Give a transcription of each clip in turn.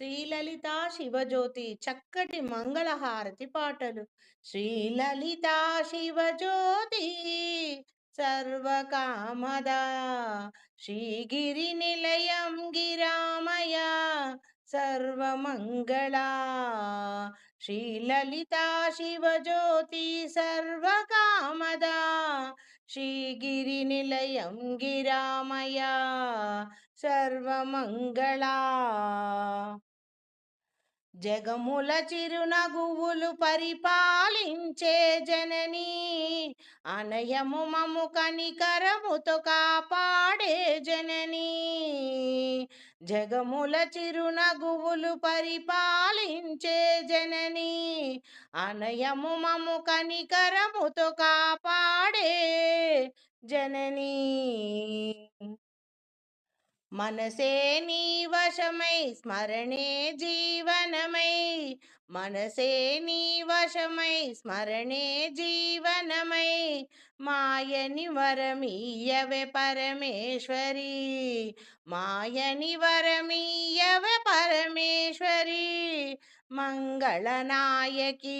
శ్రీలలిత శివజ్యోతి చక్కటి మంగళహారతి పాటలు. శ్రీలలిత శివజ్యోతి సర్వకామద శ్రీగిరి నిలయం గిరామయ సర్వమంగళ. శ్రీలలిత శివజ్యోతి సర్వకామద శ్రీగిరి నిలయం గిరామయ సర్వమంగళ. జగముల చిరునగువులు పరిపాలించే జనని అనయము మము కనికరముతో కాపాడే జనని. జగముల చిరునగువులు పరిపాలించే జనని అనయము మము కనికరముతో కాపాడే జననీ. మనసే నీ వశమై స్మరణే జీవనమై మనసే నీ వశమై స్మరణే జీవనమై మాయని వరమీయవే పరమేశ్వరి మాయని వరమీయవే పరమేశ్వరి మంగళనాయకి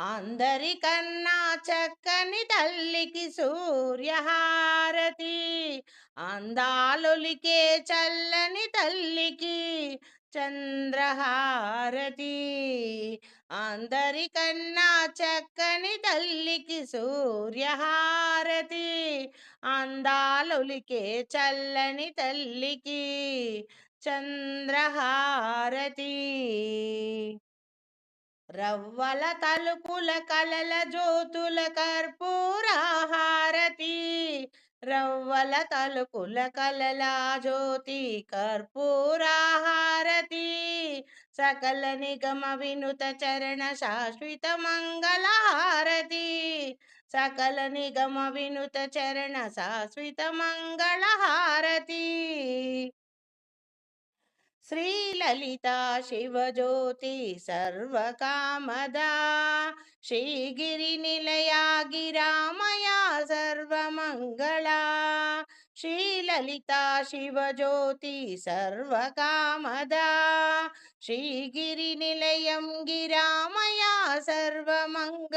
అందరికన్నా చక్కని తల్లికి సూర్యహారతి. అందాలొలికే చల్లని తల్లికి చంద్రహారతి. అందరికన్నా చక్కని తల్లికి సూర్యహారతి. అందాలొలికే చల్లని తల్లికి చంద్రహారతి. రవ్వల తలుపుల కలల జ్యోతుల కర్పూరహారతి రవ్వల తలుపుల కలల జ్యోతి కర్పూరహారతి సకల నిగమ వినుత చరణ శాశ్వత మంగళహారతి సకల నిగమ వినుత చరణ శాశ్వత మంగళహారతి श्रीललिता शिवज्योति सर्वकामदा। श्रीगिरिनिलया गिरामया सर्वमङ्गला। श्रीललिता शिवज्योति सर्वकामदा। श्रीगिरिनिलयं गिरामया सर्वमङ्गला।